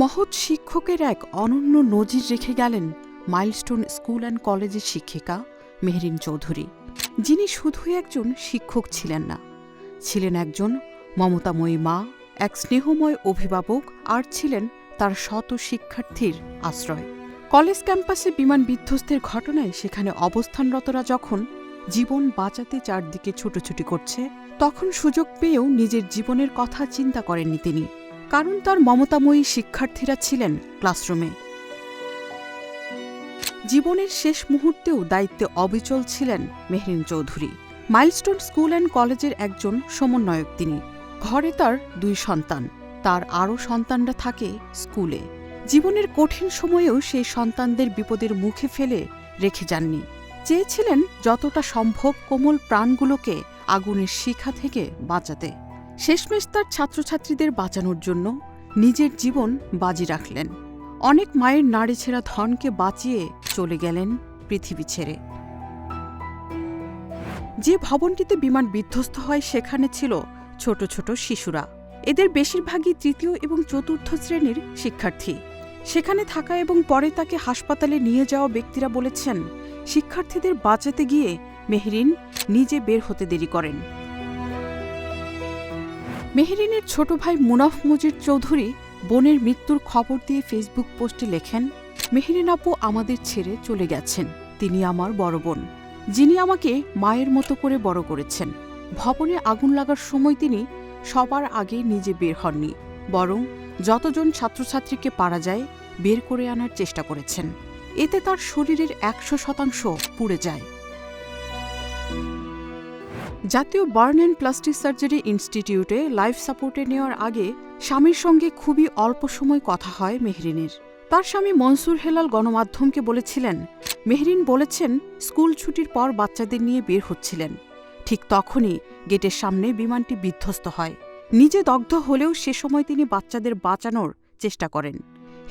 মহৎ শিক্ষকের এক অনন্য নজির রেখে গেলেন মাইলস্টোন স্কুল অ্যান্ড কলেজের শিক্ষিকা মেহরিন চৌধুরী, যিনি শুধুই একজন শিক্ষক ছিলেন না, ছিলেন একজন মমতাময়ী মা, এক স্নেহময় অভিভাবক আর ছিলেন তার শত শিক্ষার্থীর আশ্রয়। কলেজ ক্যাম্পাসে বিমান বিধ্বস্তের ঘটনায় সেখানে অবস্থানরতরা যখন জীবন বাঁচাতে চারদিকে ছুটোছুটি করছে, তখন সুযোগ পেয়েও নিজের জীবনের কথা চিন্তা করেননি তিনি। কারণ তার মমতাময়ী শিক্ষার্থীরা ছিলেন ক্লাসরুমে। জীবনের শেষ মুহূর্তেও দায়িত্বে অবিচল ছিলেন Mehrin Chowdhury. Milestone school and কলেজের একজন সমন্বয়ক তিনি। ঘরে তার দুই সন্তান। তার আরও সন্তানরা থাকে স্কুলে। জীবনের কঠিন সময়েও সেই সন্তানদের বিপদের মুখে ফেলে রেখে যাননি। চেয়েছিলেন যতটা সম্ভব কোমল প্রাণগুলোকে আগুনের শিখা থেকে বাঁচাতে। শেষমেশ তার ছাত্রছাত্রীদের বাঁচানোর জন্য নিজের জীবন বাজি রাখলেন। অনেক মায়ের নাড়ি ছেঁড়া ধনকে বাঁচিয়ে চলে গেলেন পৃথিবী ছেড়ে। যে ভবনটিতে বিমান বিধ্বস্ত হয় সেখানে ছিল ছোট ছোট শিশুরা। এদের বেশিরভাগই তৃতীয় এবং চতুর্থ শ্রেণির শিক্ষার্থী। সেখানে থাকা এবং পরে তাকে হাসপাতালে নিয়ে যাওয়া ব্যক্তিরা বলেছেন, শিক্ষার্থীদের বাঁচাতে গিয়ে মেহরিন নিজে বের হতে দেরি করেন। মেহরিনের ছোট ভাই মুনাফ মুজির চৌধুরী বোনের মৃত্যুর খবর দিয়ে ফেসবুক পোস্টে লেখেন, মেহরিন আপু আমাদের ছেড়ে চলে গেছেন। তিনি আমার বড় বোন। যিনি আমাকে মায়ের মতো করে বড় করেছেন। ভবনে আগুন লাগার সময় তিনি সবার আগে নিজে বের হননি। বরং যতজন ছাত্রছাত্রীকে পারা যায়, বের করে আনার চেষ্টা করেছেন। এতে তার শরীরের একশো শতাংশ পুড়ে যায়। জাতীয় বার্ন অ্যান্ড প্লাস্টিক সার্জারি ইনস্টিটিউটে লাইফ সাপোর্টে নেওয়ার আগে স্বামীর সঙ্গে খুবই অল্প সময় কথা হয় মেহরিনের। তার স্বামী মনসুর হেলাল গণমাধ্যমকে বলেছিলেন, মেহরিন বলেছেন, স্কুল ছুটির পর বাচ্চাদের নিয়ে বের হচ্ছিলেন। ঠিক তখনই গেটের সামনে বিমানটি বিধ্বস্ত হয়। নিজে দগ্ধ হলেও সে সময় তিনি বাচ্চাদের বাঁচানোর চেষ্টা করেন।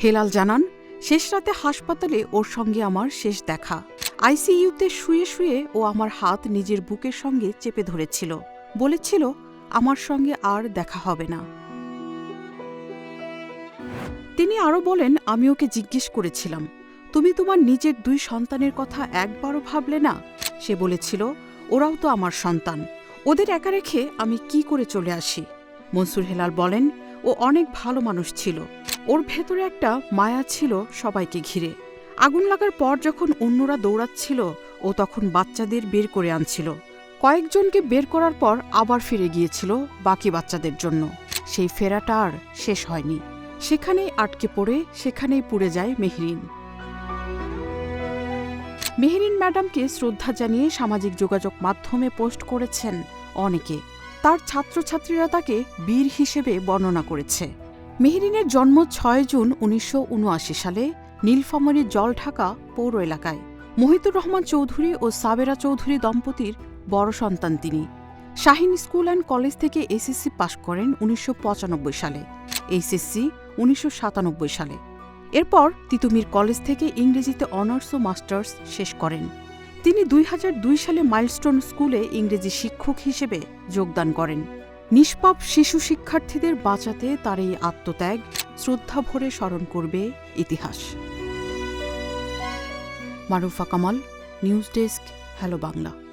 হেলাল জানান, শেষ রাতে হাসপাতালে ওর সঙ্গে আমার শেষ দেখা। আইসিইউতে শুয়ে শুয়ে ও আমার হাত নিজের বুকের সঙ্গে চেপে ধরেছিল। বলেছিল, আমার সঙ্গে আর দেখা হবে না। তিনি আরও বলেন, আমি ওকে জিজ্ঞেস করেছিলাম, তুমি তোমার নিজের দুই সন্তানের কথা একবারও ভাবলে না? সে বলেছিল, ওরাও তো আমার সন্তান। ওদের একা রেখে আমি কি করে চলে আসি? মনসুর হেলাল বলেন, ও অনেক ভালো মানুষ ছিল। ওর ভেতরে একটা মায়া ছিল সবাইকে ঘিরে। আগুন লাগার পর যখন অন্যরা দৌড়াচ্ছিল ও তখন বাচ্চাদের বের করে আনছিল, কয়েকজনকে বের করার পর আবার ফিরে গিয়েছিল বাকি বাচ্চাদের জন্য। সেই ফেরাটা আর শেষ হয়নি। সেখানেই আটকে পড়ে, সেখানেই পুড়ে যায় মেহরিন। মেহরিন ম্যাডামকে শ্রদ্ধা জানিয়ে সামাজিক যোগাযোগ মাধ্যমে পোস্ট করেছেন অনেকে। তার ছাত্রছাত্রীরা তাকে বীর হিসেবে বর্ণনা করেছে। মেহরিনের জন্ম ছয় জুন উনিশশো উনআশি সালে নীলফামারী জলঢাকা পৌর এলাকায়। মহিতুর রহমান চৌধুরী ও সাবেরা চৌধুরী দম্পতির বড় সন্তান তিনি। শাহিন স্কুল অ্যান্ড কলেজ থেকে এসএসসি পাশ করেন উনিশশো পঁচানব্বই সালে, এইচএসসি উনিশশো সাতানব্বই সালে। এরপর তিতুমির কলেজ থেকে ইংরেজিতে অনার্স ও মাস্টার্স শেষ করেন। তিনি দুই হাজার দুই সালে মাইলস্টোন স্কুলে ইংরেজি শিক্ষক হিসেবে যোগদান করেন। নিষ্পাপ শিশু শিক্ষার্থীদের বাঁচাতে তার এই আত্মত্যাগ শ্রদ্ধা ভরে স্মরণ করবে ইতিহাস। Marufa Kamal news desk hello Bangla.